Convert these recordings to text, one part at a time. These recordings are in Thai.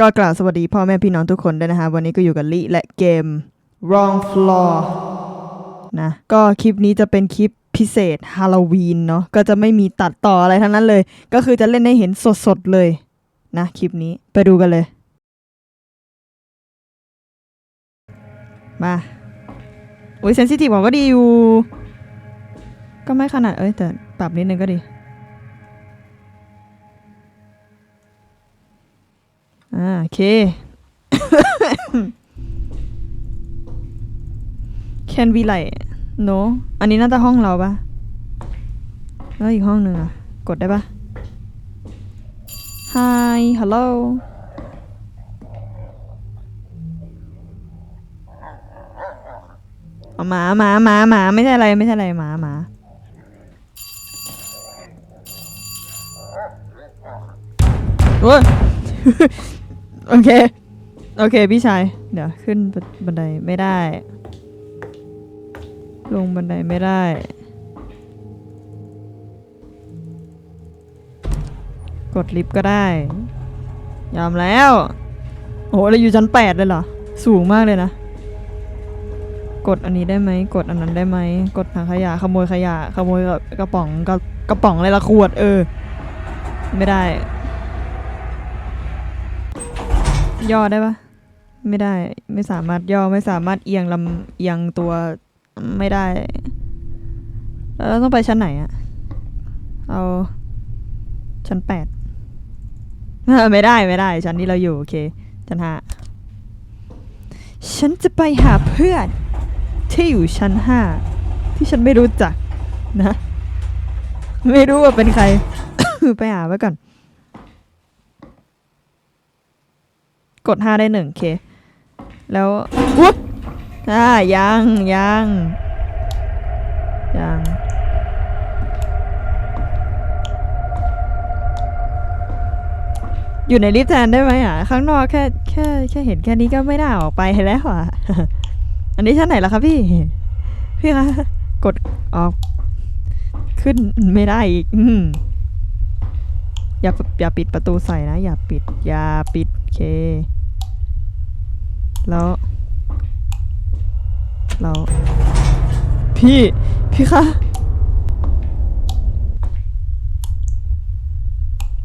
ก็กล่าวสวัสดีพ่อแม่พี่น้องทุกคนด้วยนะคะ วันนี้ก็อยู่กับลิและเกม Wrong Floor นะ ก็คลิปนี้จะเป็นคลิปพิเศษฮาโลวีนเนาะ ก็จะไม่มีตัดต่ออะไรทั้งนั้นเลย ก็คือจะเล่นให้เห็นสดๆเลยนะ คลิปนี้ไปดูกันเลย มาโอ้ยเซนซิทีฟก็ดีอยู่ ก็ไม่ขนาด เอ้ยแต่ปรับนิดนึงก็ดี อ่าโอเค Can we like no อันนี้น่าจะห้องเราปะแล้วอีกห้องหนึ่งอะกดได้ปะ Hi hello เอาหมาหมาหมาหมาไม่ใช่อะไรไม่ใช่อะไรหมาหมาโอ้ย โอเค โอเคพี่ชาย เดี๋ยวขึ้นบันไดไม่ได้ ลงบันไดไม่ได้ กดลิฟต์ก็ได้ ยอมแล้ว โอ้โหเราอยู่ชั้นแปดเลยเหรอ สูงมากเลยนะ กดอันนี้ได้ไหม กดอันนั้นได้ไหม กดถังขยะ ขโมยขยะ ขโมยกระป๋องกระกระป๋องอะไรละขวด เออ ไม่ได้ ย่อได้ปะไม่ได้ไม่สามารถย่อไม่สามารถเอียงลำเอียงตัวไม่ได้แล้วเราต้องไปชั้นไหนอะเอาชั้นแปดไม่ได้ไม่ได้ ชั้นที่เราอยู่ โอเค ชั้นห้าฉันจะไปหาเพื่อน ที่อยู่ชั้นห้าที่ฉันไม่รู้จักนะ ไม่รู้ว่าเป็นใคร ไปหาไว้ก่อน กดห้าได้หนึ่งเค แล้วอุ๊บอ่ายังยังยังอยู่ในลิฟต์แทนได้ไหมอะ ข้างนอกแค่แค่แค่เห็นแค่นี้ก็ไม่น่าออกไปแล้วอะ อันนี้ชั้นไหนล่ะครับพี่ พี่คะกดออก ขึ้นไม่ได้อีก อืมอย่าอย่าปิดประตูใส่นะ อย่าปิด อย่าปิด โอเค แล้ว เรา พี่ พี่คะ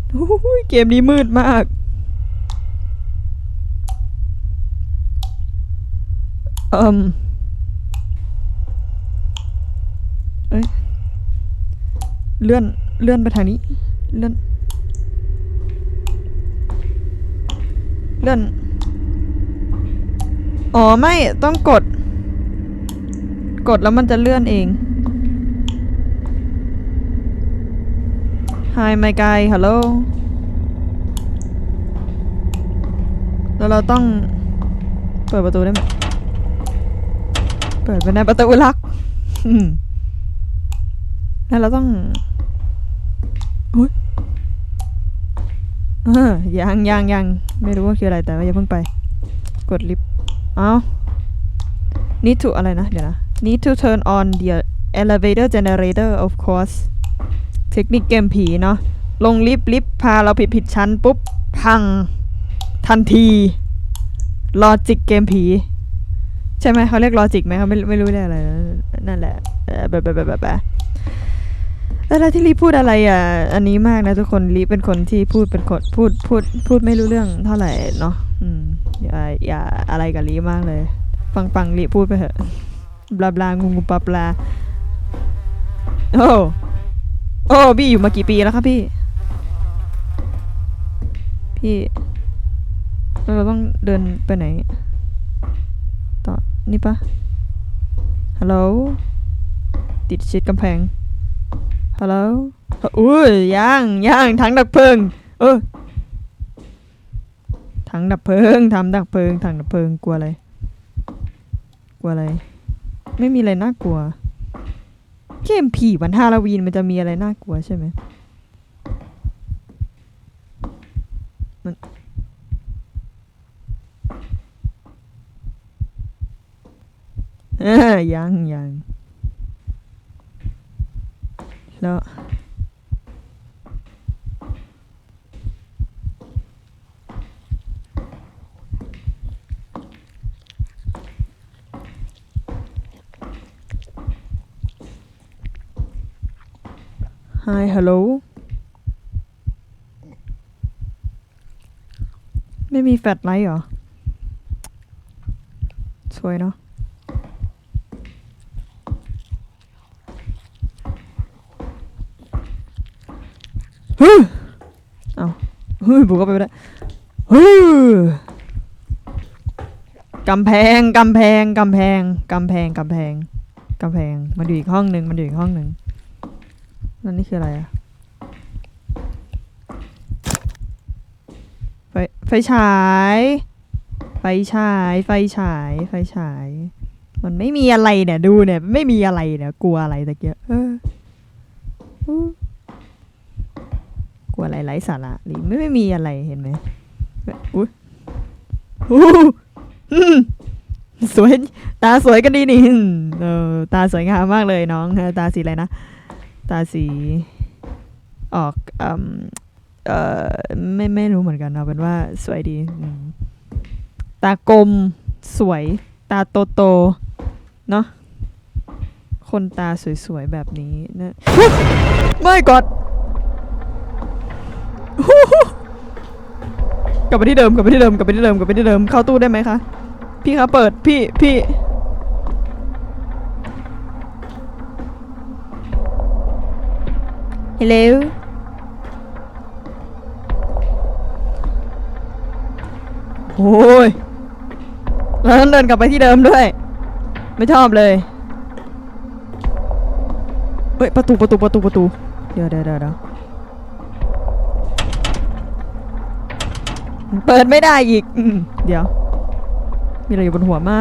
โอ้ยเกมนี้มืดมาก เอิมเอ้ย เลื่อน เลื่อนไปทางนี้ เลื่อน เลื่อน อ๋อไม่ต้องกด กดแล้วมันจะเลื่อนเอง Hi my guy hello แล้วเราต้องเปิดประตูได้ไหมเปิดเป็นในประตูลักอืมแล้วเราต้องอุ้ยยังยังยังไม่รู้ว่าคืออะไรแต่ว่าอย่าเพิ่งไป กดลิฟต์ เอา need to อะไรนะ เดี๋ยวนะ need to turn on the elevator generator of course เทคนิคเกมผีเนาะ ลงลิฟต์ลิฟต์พาเราผิดผิดชั้นปุ๊บ พัง ทันทีลอจิกเกมผี ใช่ไหมเขาเรียกลอจิกไหมเขาไม่ไม่รู้เรียกอะไร นั่นแหละเออแบบแบบแบบแบบแล้วที่ลีพูดอะไรอะ อันนี้มากนะทุกคนลีเป็นคนที่พูดเป็นคนพูดพูดพูดไม่รู้เรื่องเท่าไหร่เนาะอืม อย่าอย่าอะไรกับลีมากเลย ฟังฟังลีพูดไปเถอะบลาบลางูงูปลาปลาโอ้โอ้พี่อยู่มากี่ปีแล้วครับพี่ พี่เราต้องเดินไปไหนต่อนี่ปะฮัลโหลติดชิดกำแพงฮัลโหลอุ้ยยังยังถังดับเพลิงเออ ถังดับเพลิงทำดับเพลิงถังดับเพลิงกลัวอะไร กลัวอะไร ไม่มีอะไรน่ากลัวเกมผีวันฮาโลวีนมันจะมีอะไรน่ากลัวใช่ไหมมันยังยังแล้ว Hi hello ไม่มีแฟลชไลท์เหรอ สวยเนาะเฮ้ยเอาเฮ้ยบุกเข้าไปไม่ได้เฮ้ยกำแพงกำแพงกำแพงกำแพงกำแพงกำแพง มันอยู่อีกห้องหนึ่งมันอยู่อีกห้องหนึ่ง แล้วนี่คืออะไรอะไฟไฟฉาย ไฟฉาย ไฟฉาย ไฟฉาย มันไม่มีอะไรเนี่ย ดูเนี่ย ไม่มีอะไรเนี่ย กลัวอะไรตะเกียบเออกลัวอะไรไร้สาระหรือไม่ไม่มีอะไรเห็นไหมอุ้ยอู้สวย ตาสวยกันดีนี่เออตาสวยงามมากเลยน้อง ตาสีอะไรนะ ตาสีออกอืมเออไม่ไม่รู้เหมือนกันเอาเป็นว่าสวยดี ตากลมสวย ตาโตโตเนาะคนตาสวยๆแบบนี้นะไม่กอดกลับไปที่เดิมกลับไปที่เดิมกลับไปที่เดิมกลับไปที่เดิมเข้าตู้ได้ไหมคะ พี่คะเปิดพี่พี่ Hello โอ้ยเราต้องเดินกลับไปที่เดิมด้วย ไม่ชอบเลย เฮ้ย ประตูประตูประตูประตูเดี๋ยวเดี๋ยวเดี๋ยวเดี๋ยวเปิดไม่ได้อีกอเดี๋ยว มีอะไรอยู่บนหัวไหม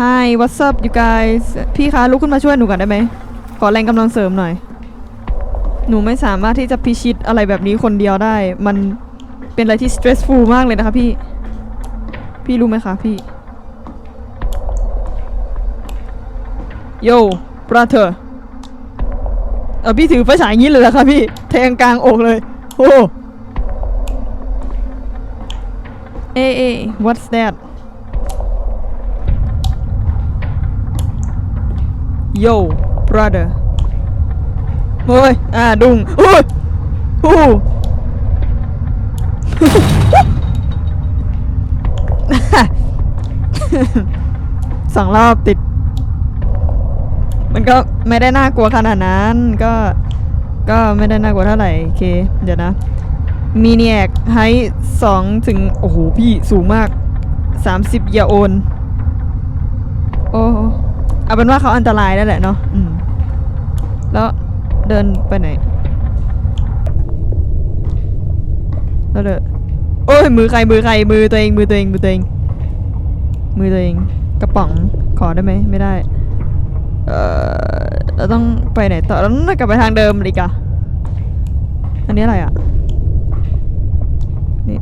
Hi what's up you guys พี่คะลุกขึ้นมาช่วยหนูก่อนได้ไหม ขอแรงกำลังเสริมหน่อย หนูไม่สามารถที่จะพิชิตอะไรแบบนี้คนเดียวได้ มันเป็นอะไรที่ stressful มากเลยนะคะพี่ พี่รู้ไหมคะพี่ Yo brother เออพี่ถือไฟฉายอย่างนี้เลยเหรอคะพี่ แทงกลางอกเลย โอ้เอเอ what's that Yo brother เฮ้ย อ่า ดุงโอ้ยโอ้สองรอบติด มันก็ไม่ได้น่ากลัวขนาดนั้น ก็ ก็ไม่ได้น่ากลัวเท่าไหร่ โอเค เดี๋ยวนะ มีเนียกไฮสองถึง โอ้โห พี่สูงมากสามสิบยาโอน โอ้ เอาเป็นว่าเขาอันตรายแล้แหละเนาะอืม เดินไปไหนแล้วเดินโอ้ยมือใครมือใครมือตัวเองมือตัวเองมือตัวเอง มือตัวเองกระป๋องขอได้ไหมไม่ได้ เอ่อเราต้องไปไหนต่อเราต้องกลับไปทางเดิมอีกอะอันนี้อะไรอะนี่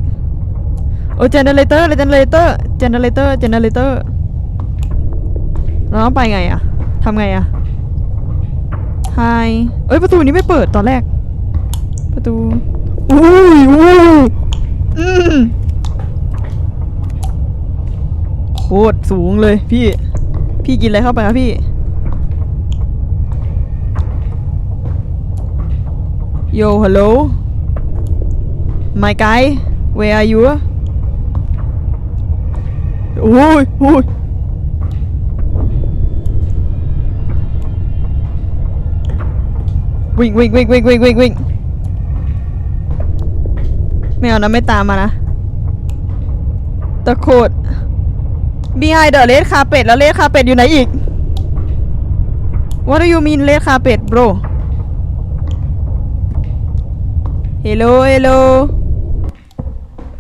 โอ้เจเนเรเตอร์เจเนเรเตอร์เจเนเรเตอร์เจเนเรเตอร์เราต้องไปไงอะทำไงอะ ไฮเอ้ยประตูนี้ไม่เปิดตอนแรก ประตูอุ้ยอุ้ยอืมโคตรสูงเลยพี่ พี่กินอะไรเข้าไปครับพี่ Yo hello my guy where are you โอ้ยโอ้ย วิ่งวิ่งวิ่งวิ่งวิ่งวิ่งวิ่งไม่เอานะไม่ตามมานะตะโคด behind the red carpet แล้ว red carpet อยู่ไหนอีก What do you mean red carpet bro Hello hello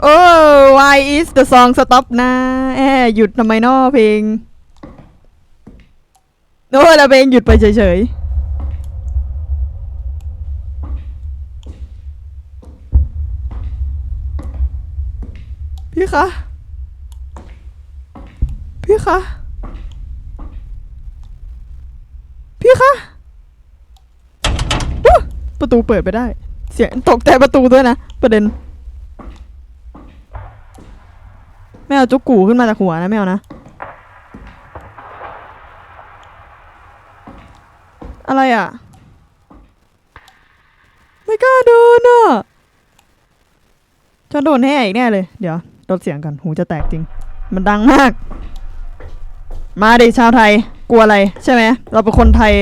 Oh why is the song stop นะแอหยุดทำไมนอเพลงโอ้แล้วเพลงหยุดไปเฉยๆ พี่คะ พี่คะ พี่คะอุ๊ยประตูเปิดไปได้ เสียงตกใจประตูด้วยนะ ประเด็นไม่เอาจุกกูขึ้นมาจากหัวนะไม่เอานะ อะไรอะ ไม่กล้าเดินอะฉันโดนแน่อีกแน่เลย เดี๋ยว ลดเสียงกันหูจะแตกจริง มันดังมาก มาดิชาวไทย กลัวอะไรใช่ไหมเราเป็นคนไทย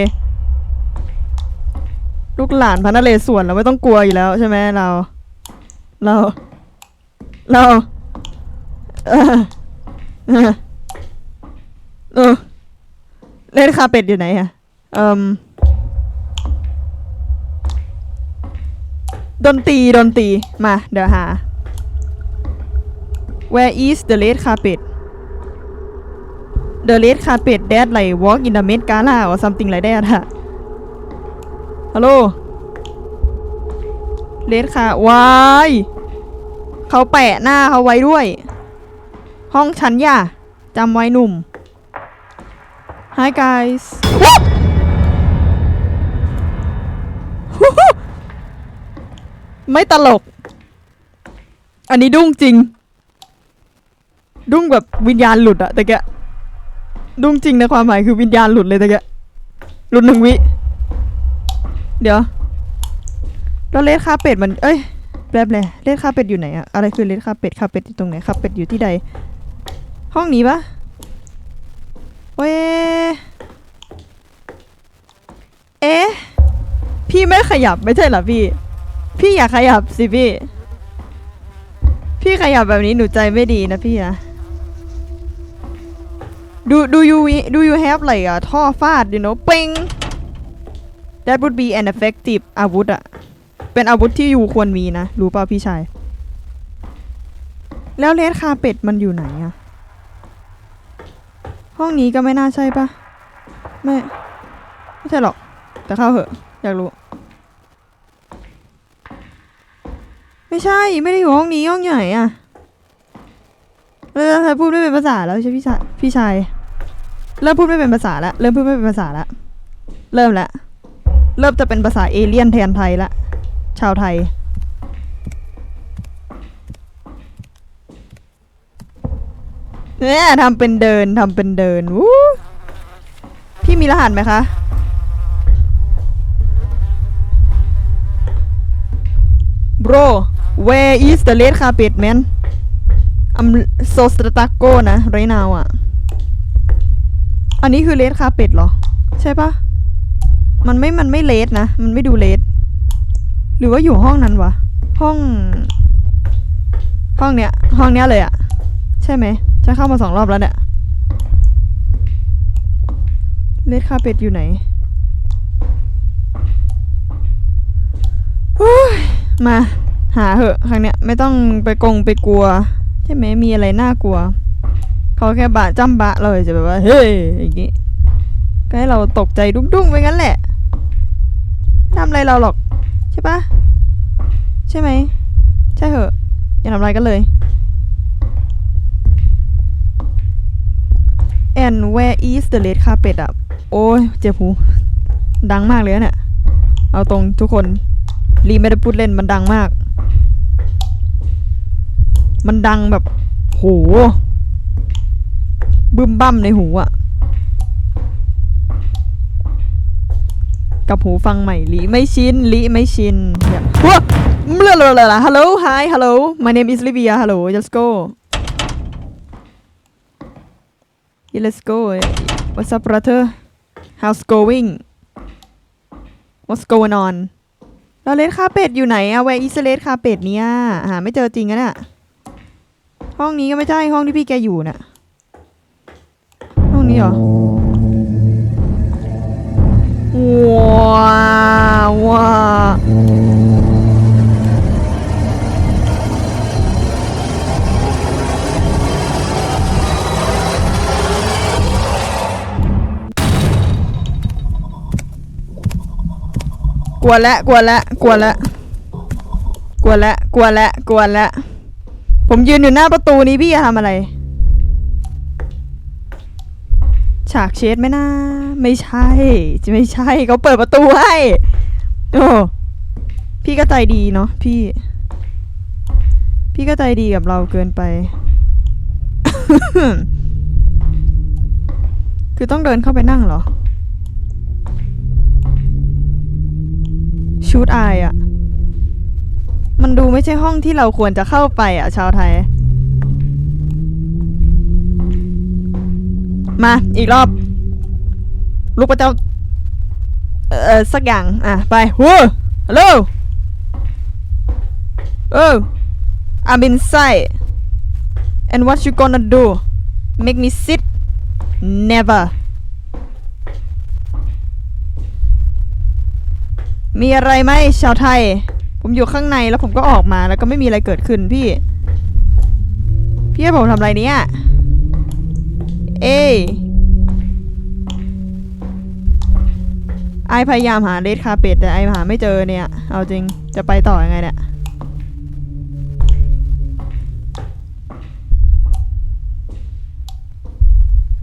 ลูกหลานพระนเรศวรเราไม่ต้องกลัวอยู่แล้วใช่ไหมเรา เรา เราเออเออเออเล่นคาเป็ดอยู่ไหนอะเอ่มดนตรีดนตรีมา เดี๋ยวหา Where is the red carpet The red carpet that like walk in the Met Gala or something like that อะฮัลโหลเ d ดค่ะวายเขาแปะหน้าเขาไว้ด้วย ห้องฉันย่าจำไว้หนุ่ม Hi guys ไม่ตลก อันนี้ดุ้งจริง ดุ้งแบบวิญญาณหลุดอะแต่แกดุ้งจริงในความหมายคือวิญญาณหลุดเลยแต่แกหลุดหนึ่งวิ เดี๋ยวแล้วเลดคาเป็ดมันเอ้ยแบบเลยเลดคาเป็ดอยู่ไหนอะอะไรคือเลดคาเป็ดคาเป็ดอยู่ตรงไหนคาเป็ดอยู่ที่ใด ห้องนี้ปะเว้เอ๊ะพี่ไม่ขยับไม่ใช่เหรอพี่ พี่อยากขยับสิพี่ พี่ขยับแบบนี้หนูใจไม่ดีนะพี่นะ ดูดูยูดูยู have like อะท่อฟาด you know ป้ง that would be an effective อาวุธอะเป็นอาวุธที่ยูควรมีนะ รู้เปล่าพี่ชาย แล้วเลดคาเป็ดมันอยู่ไหนอะห้องนี้ก็ไม่น่าใช่ปะไม่ ไม่ใช่หรอก แต่เข้าเหอะ อยากรู้ ไม่ใช่ไม่ได้อยู่ห้องนี้ห้องไหนอะแล้วเธอพูดไม่เป็นภาษาแล้วใช่พี่ชายพี่ชาย เริ่มพูดไม่เป็นภาษาแล้วเริ่มพูดไม่เป็นภาษาแล้วเริ่มแล้วเริ่มจะเป็นภาษาเอเลี่ยนแทนไทยละชาวไทย เนี่ยทำเป็นเดินทำเป็นเดินวู้พี่มีรหัสไหมคะ bro where is the red carpet man I'm so stuck นะ right now อะ อันนี้คือ red carpet เหรอ ใช่ปะมันไม่มันไม่เลสนะ มันไม่ดูเลสหรือว่าอยู่ห้องนั้นวะ ห้อง ห้องเนี้ย ห้องเนี้ยเลยอะใช่ไหมจะเข้ามาสองรอบแล้วเนี่ยเลดคาเป็ดอยู่ไหนมา หาเหอะครั้งเนี้ยไม่ต้องไปกงไปกลัว ใช่ไหมมีอะไรน่ากลัว เขาแค่บะจ้ำบะเลยจะแบบว่า เฮ้ยอย่างงี้ก็ให้เราตกใจดุ้งๆไปงั้นแหละไม่ทำอะไรเราหรอก ใช่ปะใช่ไหมใช่เหอะ อย่าทำอะไรกันเลย and where is the red carpet อะ โอ้ยเจ็บหู ดังมากเลยนะเนี่ย เอาตรงทุกคนรีไม่ได้พูดเล่นมันดังมาก มันดังแบบ โห บึ้มบั้มในหูอะกับหูฟังใหม่ลิไม่ชินลิไม่ชินเนี่ยว้าเมื่อไรล่ะ hello hi hello my name is Livia hello let's go yeah, let's go what's up brother how's going what's going on แล้วเลดคาเป็ดอยู่ไหนอะ where is the red carpet เนี่ยหาไม่เจอจริงอะเนี่ยห้องนี้ก็ไม่ใช่ห้องที่พี่แกอยู่น่ะ นี้เหรอว้าวว้าากวละกวนละกวนละกวนละกวนละกวนละผมยืนอยู่หน้าประตูนี้พี่จะทำอะไร ฉากเชดไหมนะ ไม่ใช่ จะไม่ใช่เขาเปิดประตูให้ โอ้พี่ก็ใจดีเนาะพี่ พี่ก็ใจดีกับเราเกินไป คือต้องเดินเข้าไปนั่งเหรอชูดอายอะมันดูไม่ใช่ห้องที่เราควรจะเข้าไปอะชาวไทย มาอีกรอบ ลูกพระเจ้าเอ่อสักอย่าง อะ ไปฮู้ฮัลโหลเออ I'm inside and what you gonna do make me sit never มีอะไรไหมชาวไทย ผมอยู่ข้างในแล้วผมก็ออกมาแล้วก็ไม่มีอะไรเกิดขึ้นพี่ พี่ให้ผมทำอะไรเนี่ย เอ้ยไอพยายามหาเลดคาเป็ดแต่ไอหาไม่เจอเนี่ย เอาจริงจะไปต่อยังไงเนี่ย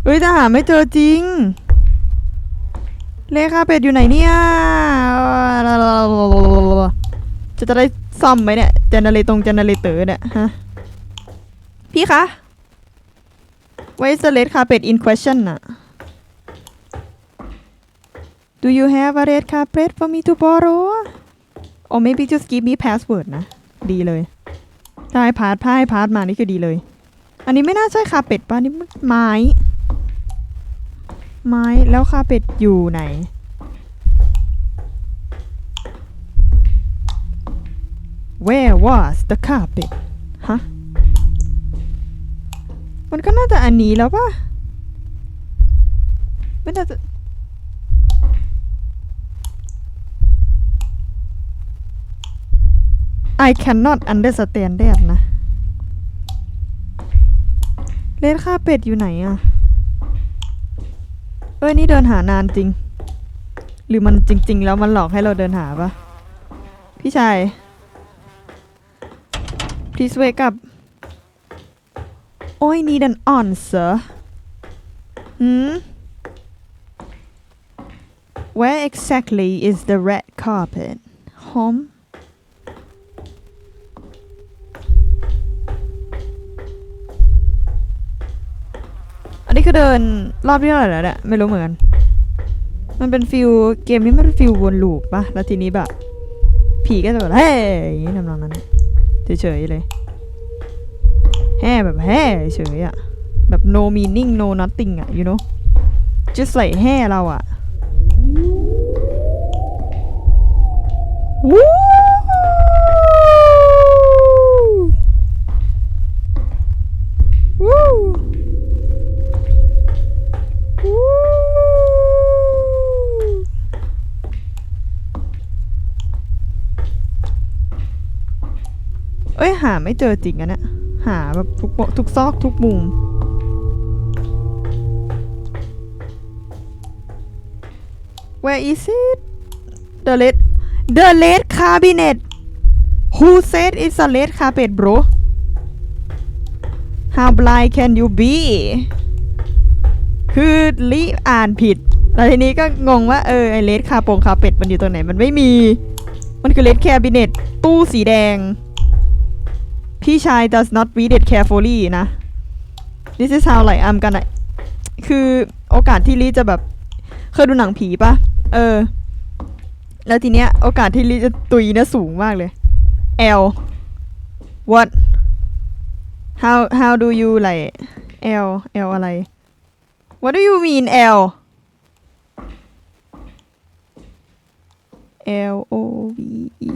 เฮ้ยแต่หาไม่เจอจริง เลขาเป็ดอยู่ไหนเนี่ยจะจะได้ซ่อมไหมเนี่ยเจเนเรตรงเจเนเรเตอร์เนี่ยฮะพี่คะ Where is the red carpet in question น่ะ Do you have a red carpet for me to borrow or maybe just give me password นะ ดีเลยถ้าให้พาร์ทพาให้พาร์ทมานี่คือดีเลย อันนี้ไม่น่าใช่คาเป็ดป่ะนี่มันไม้ ไม้แล้วคาเป็ดอยู่ไหน Where was the carpet ฮะ มันก็น่าจะอันนี้แล้วป่ะไม่น่าจะ I cannot understand that นะเลนค่าเป็ดอยู่ไหนอะเอ้ยนี่เดินหานานจริง หรือมันจริง ๆ แล้วมันหลอกให้เราเดินหาปะพี่ชาย please wake up โอ้ย need an answer หืม where exactly is the red carpet home อันนี้คือเดินรอบที่เท่าไหร่แล้วเนี่ยไม่รู้เหมือนกัน มันเป็นฟิลเกมนี้มันเป็นฟิลวนลูปปะแล้วทีนี้แบบ ผีก็จะแบบเฮ้ยอย่างนี้ทำนองนั้นเฉยๆเลย แห่แบบแห่เฉยอะแบบ no meaning no nothing อะ you know just like แห่เราอะวู้วู้เอ้ย หาไม่เจอจริงอะเนี่ย หาแบบทุกทุกซอกทุกมุม Where is it the red the red cabinet Who said it's a red carpet bro How blind can you be คือลิอ่านผิด แล้วทีนี้ก็งงว่าเออไอเลดคาโปงคาเป็ดมันอยู่ตรงไหน มันไม่มี มันคือเลดแคบิเนตตู้สีแดง พี่ชาย does not read it carefully นะ this is how like I'm gonna คือโอกาสที่ลิจะแบบ เคยดูหนังผีปะเออ แล้วทีเนี้ย โอกาสที่ลิจะตุยเนี่ยสูงมากเลย L what how how do you like L L อะไร What do you mean L L O V E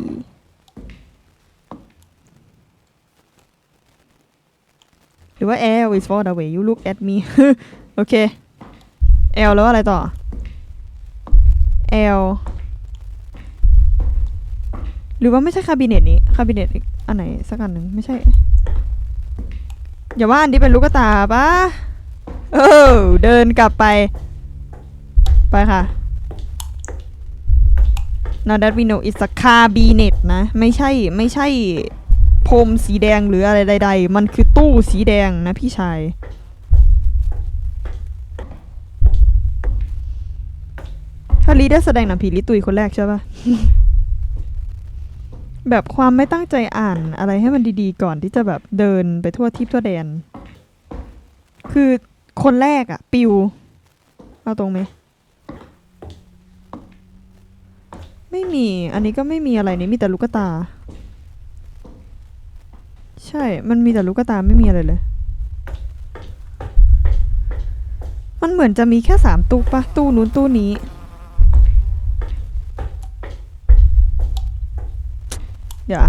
รือว่า L is for the way you look at me โอเค L แล้วอะไรต่อ L หรือว่าไม่ใช่คาบิเนตนี้คาบิเนตอีกอันไหนสักอันหนึ่งไม่ใช่ อย่าว่าอันนี้เป็นลูกตาปะเออเดินกลับไป ไปค่ะ now that we know it's a cabinet นะ ไม่ใช่ไม่ใช่ พรมสีแดงหรืออะไรใด ๆ มันคือตู้สีแดงนะพี่ชาย ถ้าลีได้แสดงหนังผีลิตุยคนแรกใช่ปะแบบความไม่ตั้งใจอ่านอะไรให้มันดีๆก่อนที่จะแบบเดินไปทั่วทิพย์ทั่วแดน คือคนแรกอะปิว เอาตรงไหม ไม่มี อันนี้ก็ไม่มีอะไรนี่มีแต่ลูกตา ใช่ มันมีแต่ลูกตาไม่มีอะไรเลย มันเหมือนจะมีแค่สามตู้ปะตู้นู้นตู้นี้ เดี๋ยว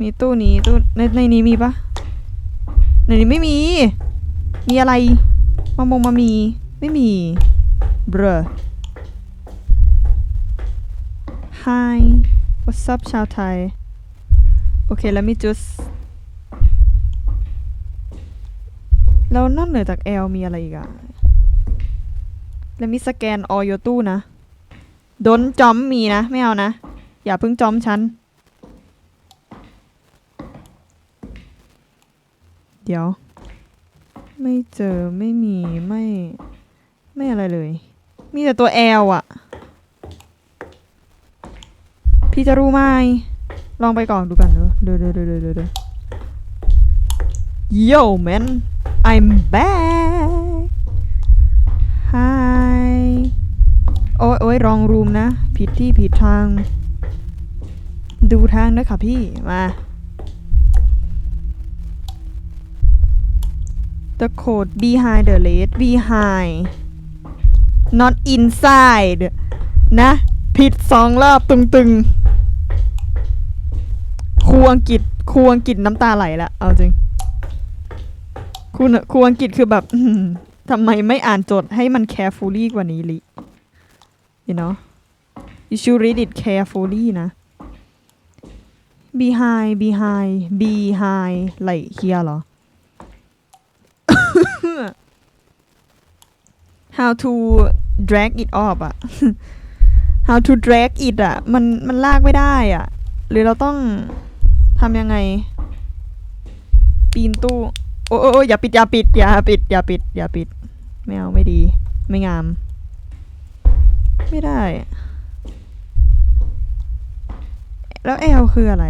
มีตู้นี้ตู้ในในนี้มีปะในนี้ไม่มี มีอะไร มามงมามี ไม่มี เบรอ Hi what's up ชาวไทย โอเคแล้วมีจุสแล้วนอกเหนือจาก L มีอะไรอีกอะแล้วมีสแกน all your ตู้นะดนจอมมีนะ ไม่เอานะ อย่าเพิ่งจอมฉัน เดี๋ยว ไม่เจอไม่มีไม่ ไม่อะไรเลย มีแต่ตัว L อะพี่จะรู้ไหมลองไปก่อนดูกันเนอะ เดี๋ยวเดี๋ยวเดี๋ยวเดี๋ยว Yo man I'm back Hi โอ้ยโอ้ยรองรูมนะ ผิดที่ผิดทาง ดูทางด้วยค่ะพี่ มา The code behind the lead behind not inside นะ ผิดสองรอบตึงๆ ครูอังกฤษครูอังกฤษน้ำตาไหลละเอาจริงครูน่ะครูอังกฤษคือแบบทำไมไม่อ่านโจทย์ให้มัน carefully กว่านี้ลิ you know you should read it carefully นะ behind behind behind ไหลเฮียเหรอ how to drag it off อะ how to drag it อะมันมันลากไม่ได้อะหรือเราต้อง ทำยังไง ปีนตู้ โอ้โอ้อย่าปิดอย่าปิดอย่าปิดอย่าปิดอย่าปิด ไม่เอาไม่ดี ไม่งาม ไม่ได้ แล้ว L คืออะไร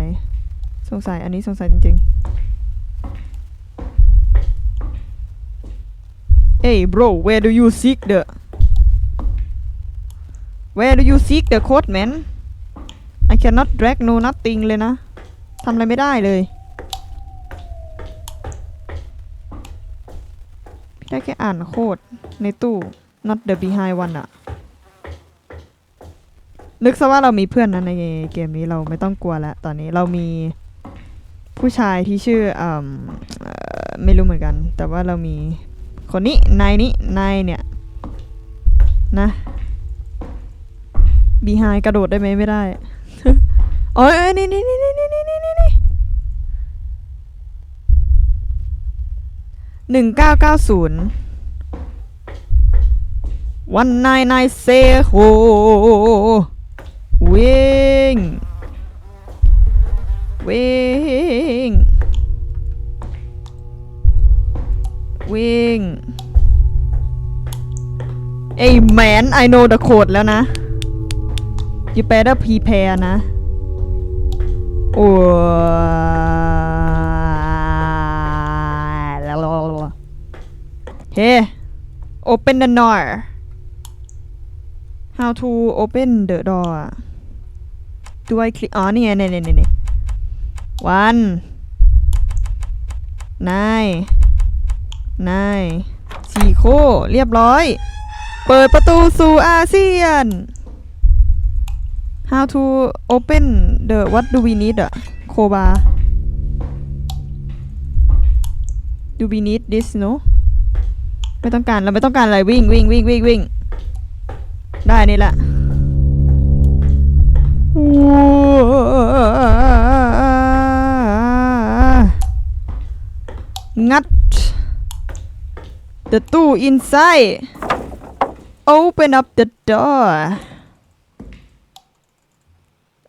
สงสัยอันนี้สงสัยจริงๆ Hey bro where do you seek the where do you seek the code man I cannot drag no nothing เลยนะ ทำอะไรไม่ได้เลย พี่ได้แค่อ่านโคดในตู้ not the behind one อะนึกซะว่าเรามีเพื่อนนะในเกมนี้เราไม่ต้องกลัวแล้ว ตอนนี้เรามีผู้ชายที่ชื่ออืมเอ่อไม่รู้เหมือนกัน แต่ว่าเรามีคนนี้ นายนี้ นายเนี่ย นะ behind กระโดดได้ไหมไม่ได้ โอ้ยเอ้ยนี่นี่นี่นี่นี่นี่ 1990 วันนายนายเซโฮวิ่งวิ่งวิ่งไอแมนไอโนเดอะโคดแล้วนะ you better prepare นะโอ้ เฮ้ open the door how to open the door ดูไอคลิกอ๋อนี่ไงนี่นี่นี่ one nine nine สี่โคเรียบร้อย เปิดประตูสู่อาเซียน how to open the what do we need อะโคบา do we need this no ไม่ต้องการเราไม่ต้องการอะไรวิ่งวิ่งวิ่งวิ่งวิ่งได้นี่แหละงัด the ตู้ inside open up the door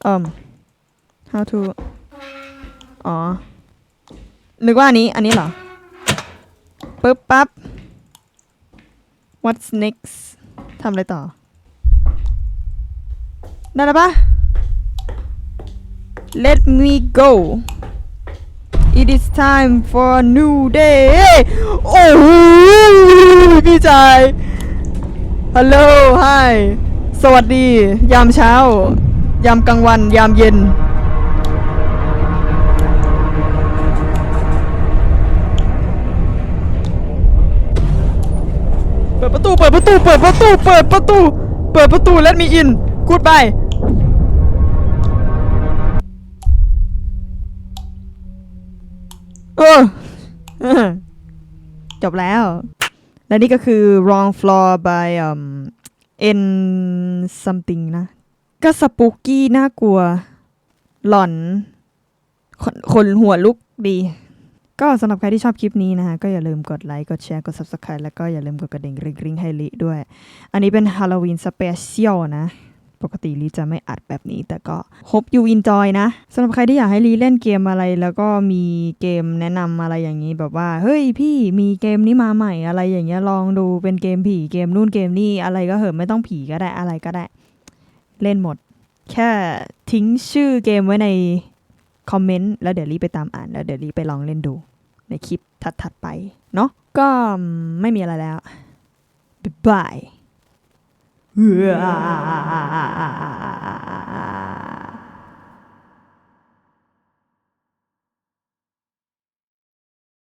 um how to อ๋อนึกว่าอันนี้ อันนี้เหรอปึ๊บปั๊บ what's next ทำอะไรต่อ ได้แล้วปะ let me go it is time for a new day โอ้โหพี่ชายฮัลโหล hi สวัสดี ยามเช้า ยามกลางวัน ยามเย็น ตูเปิดประตูเปิดประตู เปิดประตูเปิดประตู let me in goodbye เออจบแล้ว และนี่ก็คือ wrong floor by um n something นะ ก็สปูกี้น่ากลัว หลอน คนคนหัวลุกดี ก็สำหรับใครที่ชอบคลิปนี้นะฮะก็อย่าลืมกดไลค์กดแชร์กด Subscribe แล้วก็อย่าลืมกดกระดิ่งกริ๊งริงให้ลิด้วย อันนี้เป็น Halloween Special นะ ปกติลีจะไม่อัดแบบนี้ แต่ก็ hope you enjoy นะสำหรับใครที่อยากให้ลีเล่นเกมอะไร แล้วก็มีเกมแนะนำอะไรอย่างนี้แบบว่า เฮ้ยพี่มีเกมนี้มาใหม่อะไรอย่างเงี้ยลองดูเป็นเกมผีเกมนู่นเกมนี่อะไรก็เหอะไม่ต้องผีก็ได้อะไรก็ได้ เล่นหมด แค่ทิ้งชื่อเกมไว้ในคอมเมนต์แล้วเดี๋ยวรีไปตามอ่านแล้วเดี๋ยวรีไปลองเล่นดู ในคลิปถัดๆไป เนาะก็ไม่มีอะไรแล้ว บ๊ายบาย